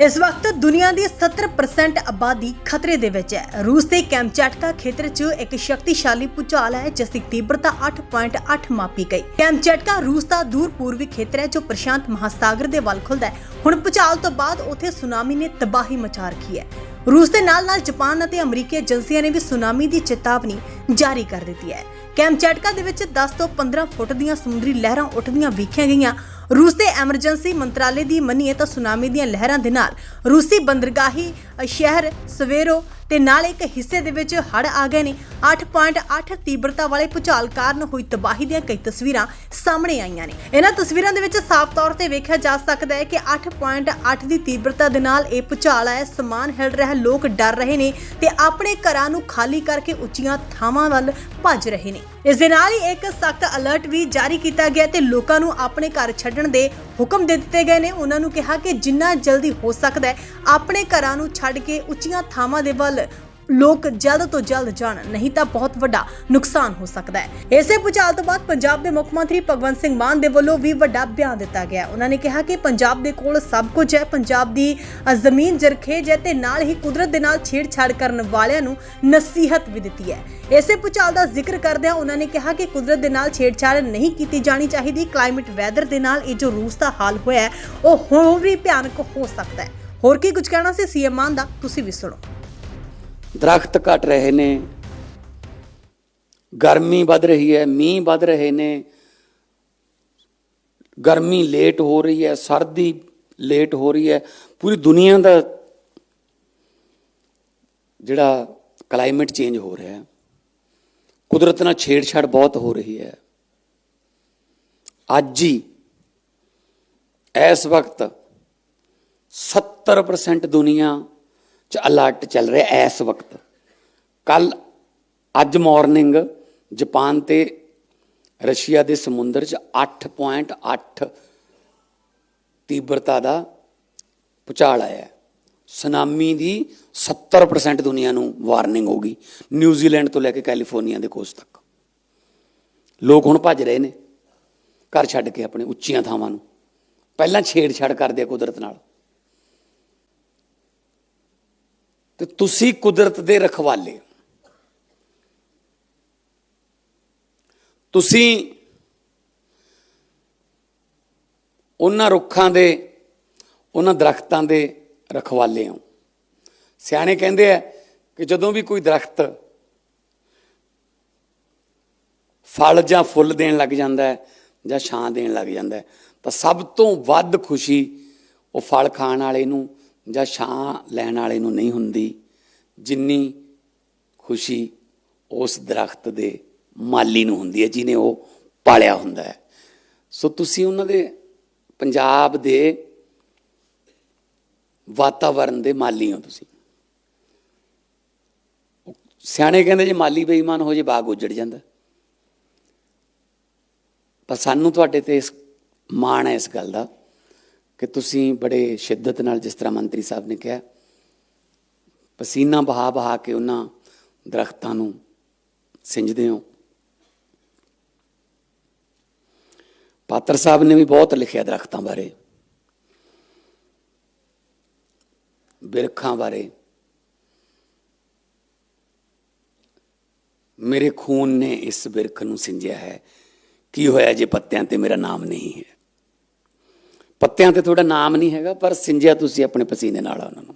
ਇਸ ਵਕਤ ਦੁਨੀਆ ਦੀ 70% ਆਬਾਦੀ ਖਤਰੇ ਦੇ ਵਿੱਚ ਹੈ। ਰੂਸ ਦੇ ਕੈਮਚੈਟਕਾ ਖੇਤਰ 'ਚ ਇੱਕ ਸ਼ਕਤੀਸ਼ਾਲੀ ਭੂਚਾਲ ਹੈ, ਜਿਸ ਦੀ ਤੀਬਰਤਾ 8.8 ਮਾਪੀ ਗਈ। ਕੈਮਚੈਟਕਾ ਰੂਸ ਦਾ ਦੂਰ ਪੂਰਬੀ ਖੇਤਰ ਹੈ, ਜੋ ਪ੍ਰਸ਼ਾਂਤ ਮਹਾਸਾਗਰ ਦੇ ਵੱਲ ਖੁੱਲਦਾ ਹੈ। ਹੁਣ ਭੂਚਾਲ ਤੋਂ ਬਾਅਦ ਉੱਥੇ ਸੁਨਾਮੀ ਨੇ ਤਬਾਹੀ ਮਚਾ ਰੱਖੀ ਹੈ। ਰੂਸ ਦੇ ਨਾਲ-ਨਾਲ ਜਾਪਾਨ ਅਤੇ ਅਮਰੀਕੀ ਏਜੰਸੀਆਂ ਨੇ ਵੀ ਸੁਨਾਮੀ ਦੀ ਚੇਤਾਵਨੀ ਜਾਰੀ ਕਰ ਦਿੱਤੀ ਹੈ। ਕੈਮਚੈਟਕਾ ਦੇ ਵਿੱਚ 10 ਤੋਂ 15 ਫੁੱਟ ਦੀਆਂ ਸਮੁੰਦਰੀ ਲਹਿਰਾਂ ਉੱਠਦੀਆਂ ਵੇਖੀਆਂ ਗਈਆਂ। ਰੂਸ ਦੇ ਐਮਰਜੈਂਸੀ ਮੰਤਰਾਲੇ ਦੀ ਮੰਨੀਏ ਤਾਂ ਸੁਨਾਮੀ ਦੀਆਂ ਲਹਿਰਾਂ ਦੇ ਨਾਲ ਰੂਸੀ ਬੰਦਰਗਾਹੀ ਸ਼ਹਿਰ ਸਵੇਰੋ ਤੇ ਨਾਲ ਇੱਕ ਹਿੱਸੇ ਦੇ ਵਿੱਚ ਹੜ ਆ ਗਏ ਨੇ। 8.8 ਤੀਬਰਤਾ ਵਾਲੇ ਭੂਚਾਲ ਕਾਰਨ ਹੋਈ ਤਬਾਹੀ ਦੀਆਂ ਕਈ ਤਸਵੀਰਾਂ ਸਾਹਮਣੇ ਆਈਆਂ ਨੇ। ਇਹਨਾਂ ਤਸਵੀਰਾਂ ਦੇ ਵਿੱਚ ਸਾਫ਼ ਤੌਰ ਤੇ ਵੇਖਿਆ ਜਾ ਸਕਦਾ ਹੈ ਕਿ 8.8 ਦੀ ਤੀਬਰਤਾ ਦੇ ਨਾਲ ਇਹ ਭੂਚਾਲ ਆਇਆ ਸਮਾਨ ਹਿਲ ਰਿਹਾ, ਲੋਕ ਡਰ ਰਹੇ ਨੇ ਤੇ ਆਪਣੇ ਘਰਾਂ ਨੂੰ ਖਾਲੀ ਕਰਕੇ ਉੱਚੀਆਂ ਥਾਵਾਂ ਵੱਲ ਭੱਜ ਰਹੇ ਨੇ। ਇਸ ਦੇ ਨਾਲ ਹੀ ਇੱਕ ਸਖਤ ਅਲਰਟ ਵੀ ਜਾਰੀ ਕੀਤਾ ਗਿਆ ਤੇ ਲੋਕਾਂ ਨੂੰ ਆਪਣੇ ਘਰ ਛੱਡਣ ਦੇ ਹੁਕਮ ਦੇ ਦਿੱਤੇ ਗਏ ਨੇ। ਉਹਨਾਂ ਨੂੰ ਕਿਹਾ ਕਿ ਜਿੰਨਾ ਜਲਦੀ ਹੋ ਸਕਦਾ ਹੈ, ਆਪਣੇ ਘਰਾਂ ਨੂੰ ਛੱਡ ਕੇ ਉੱਚੀਆਂ ਥਾਵਾਂ ਦੇ ਵੱਲ ਲੋਕ ਜਲਦ ਤੋਂ ਜਲਦ ਜਾਣ, ਨਹੀਂ ਤਾਂ ਬਹੁਤ ਵੱਡਾ ਨੁਕਸਾਨ ਹੋ ਸਕਦਾ ਹੈ। ਇਸੇ ਭੂਚਾਲ ਤੋਂ ਬਾਅਦ ਪੰਜਾਬ ਦੇ ਮੁੱਖ ਮੰਤਰੀ ਭਗਵੰਤ ਸਿੰਘ ਮਾਨ ਦੇ ਵੱਲੋਂ ਵੀ ਵੱਡਾ ਬਿਆਨ ਦਿੱਤਾ ਗਿਆ। ਉਹਨਾਂ ਨੇ ਕਿਹਾ ਕਿ ਪੰਜਾਬ ਦੇ ਕੋਲ ਸਭ ਕੁਝ ਹੈ, ਪੰਜਾਬ ਦੀ ਜ਼ਮੀਨ ਜਰਖੇਜ ਹੈ ਤੇ ਨਾਲ ਹੀ ਕੁਦਰਤ ਦੇ ਨਾਲ ਛੇੜਛਾੜ ਕਰਨ ਵਾਲਿਆਂ ਨੂੰ ਨਸੀਹਤ ਵੀ ਦਿੱਤੀ ਹੈ। ਇਸੇ ਭੂਚਾਲ ਦਾ ਜ਼ਿਕਰ ਕਰਦਿਆਂ ਉਹਨਾਂ ਨੇ ਕਿਹਾ ਕਿ ਕੁਦਰਤ ਦੇ ਨਾਲ ਛੇੜਛਾੜ ਨਹੀਂ ਕੀਤੀ ਜਾਣੀ ਚਾਹੀਦੀ। ਕਲਾਈਮੇਟ ਵੈਦਰ ਦੇ ਨਾਲ ਇਹ ਜੋ ਰੂਸ ਦਾ ਹਾਲ ਹੋਇਆ ਉਹ ਹੋਰ ਵੀ ਭਿਆਨਕ ਹੋ ਸਕਦਾ ਹੈ। ਹੋਰ ਕੀ ਕੁਝ ਕਹਿਣਾ ਸੀ ਸੀਐਮ ਮਾਨ ਦਾ, ਤੁਸੀਂ ਵੀ ਸੁਣੋ। ਦਰਖਤ ਘਟ ਰਹੇ ਨੇ। ਗਰਮੀ ਵੱਧ ਰਹੀ ਹੈ, ਮੀਂਹ ਵੱਧ ਰਹੇ ਨੇ। ਗਰਮੀ ਲੇਟ ਹੋ ਰਹੀ ਹੈ, ਸਰਦੀ ਲੇਟ ਹੋ ਰਹੀ ਹੈ। ਪੂਰੀ ਦੁਨੀਆ ਦਾ ਜਿਹੜਾ ਕਲਾਈਮੇਟ ਚੇਂਜ ਹੋ ਰਿਹਾ ਹੈ। ਕੁਦਰਤ ਨਾਲ ਛੇੜਛਾੜ ਬਹੁਤ ਹੋ ਰਹੀ ਹੈ। ਅੱਜ ਹੀ ਇਸ ਵਕਤ 70% ਦੁਨੀਆ ਚ ਅਲਰਟ ਚੱਲ ਰਿਹਾ ਇਸ ਵਕਤ। ਕੱਲ ਅੱਜ ਮਾਰਨਿੰਗ ਜਾਪਾਨ ਤੇ ਰਸ਼ੀਆ ਦੇ ਸਮੁੰਦਰ ਚ 8.8 ਤੀਬਰਤਾ ਦਾ ਭੂਚਾਲ ਆਇਆ। ਸੁਨਾਮੀ ਦੀ 70% ਦੁਨੀਆ ਨੂੰ ਵਾਰਨਿੰਗ ਹੋ ਗਈ ਨਿਊਜ਼ੀਲੈਂਡ ਤੋਂ ਲੈ ਕੇ ਕੈਲੀਫੋਰਨੀਆ ਦੇ ਕੋਸਟ ਤੱਕ। ਲੋਕ ਹੁਣ ਭੱਜ ਰਹੇ ਨੇ, ਘਰ ਛੱਡ ਕੇ ਆਪਣੇ ਉੱਚੀਆਂ ਥਾਵਾਂ ਨੂੰ। ਪਹਿਲਾਂ ਛੇੜਛਾੜ ਕਰਦੇ ਆ ਕੁਦਰਤ ਨਾਲ। ਤੇ ਤੁਸੀਂ ਕੁਦਰਤ ਦੇ ਰਖਵਾਲੇ ਹੋ। ਤੁਸੀਂ ਉਹਨਾਂ ਰੁੱਖਾਂ ਦੇ, ਉਹਨਾਂ ਦਰਖਤਾਂ ਦੇ ਰਖਵਾਲੇ ਹੋ ਸਿਆਣੇ ਕਹਿੰਦੇ ਆ ਕਿ ਜਦੋਂ ਵੀ ਕੋਈ ਦਰਖਤ ਫਲ ਜਾਂ ਫੁੱਲ ਦੇਣ ਲੱਗ ਜਾਂਦਾ ਹੈ ਜਾਂ ਛਾਂ ਦੇਣ ਲੱਗ ਜਾਂਦਾ ਹੈ, ਤਾਂ ਸਭ ਤੋਂ ਵੱਧ ਖੁਸ਼ੀ ਉਹ ਫਲ ਖਾਣ ਵਾਲੇ ਨੂੰ ਜਾਂ ਛਾਂ ਲੈਣ ਵਾਲੇ ਨੂੰ ਨਹੀਂ ਹੁੰਦੀ, ਜਿੰਨੀ ਖੁਸ਼ੀ ਉਸ ਦਰਖਤ ਦੇ ਮਾਲੀ ਨੂੰ ਹੁੰਦੀ ਹੈ, ਜਿਹਨੇ ਉਹ ਪਾਲਿਆ ਹੁੰਦਾ ਹੈ। ਸੋ ਤੁਸੀਂ ਉਹਨਾਂ ਦੇ ਪੰਜਾਬ ਦੇ ਵਾਤਾਵਰਣ ਦੇ ਮਾਲੀ ਹੋ ਤੁਸੀਂ। ਸਿਆਣੇ ਕਹਿੰਦੇ ਜੇ ਮਾਲੀ ਬੇਈਮਾਨ ਹੋ ਜੇ, ਬਾਗ ਉਜੜ ਜਾਂਦਾ। ਪਰ ਸਾਨੂੰ ਤੁਹਾਡੇ ਤੇ ਇਸ ਮਾਣ ਹੈ ਇਸ ਗੱਲ ਦਾ। ਕਿ ਤੁਸੀਂ ਬੜੇ ਸ਼ਿੱਦਤ ਨਾਲ ਜਿਸ ਤਰ੍ਹਾਂ ਮੰਤਰੀ ਸਾਹਿਬ ਨੇ ਕਿਹਾ, ਪਸੀਨਾ ਬਹਾ ਬਹਾ ਕੇ ਉਹਨਾਂ ਦਰਖਤਾਂ ਨੂੰ ਸਿੰਜਦੇ ਹੋ। ਪਾਤਰ ਸਾਹਿਬ ਨੇ ਵੀ ਬਹੁਤ ਲਿਖਿਆ ਦਰਖਤਾਂ ਬਾਰੇ, ਬਿਰਖਾਂ ਬਾਰੇ। ਮੇਰੇ ਖੂਨ ਨੇ ਇਸ ਬਿਰਖ ਨੂੰ ਸਿੰਜਿਆ ਹੈ। ਕੀ ਹੋਇਆ ਜੇ ਪੱਤਿਆਂ ਤੇ ਮੇਰਾ ਨਾਮ ਨਹੀਂ ਹੈ? ਪੱਤਿਆਂ ਤੇ ਤੁਹਾਡਾ ਨਾਮ ਨਹੀਂ ਹੈਗਾ, ਪਰ ਸਿੰਜਿਆ ਤੁਸੀਂ ਆਪਣੇ ਪਸੀਨੇ ਨਾਲ ਆ ਉਹਨਾਂ ਨੂੰ।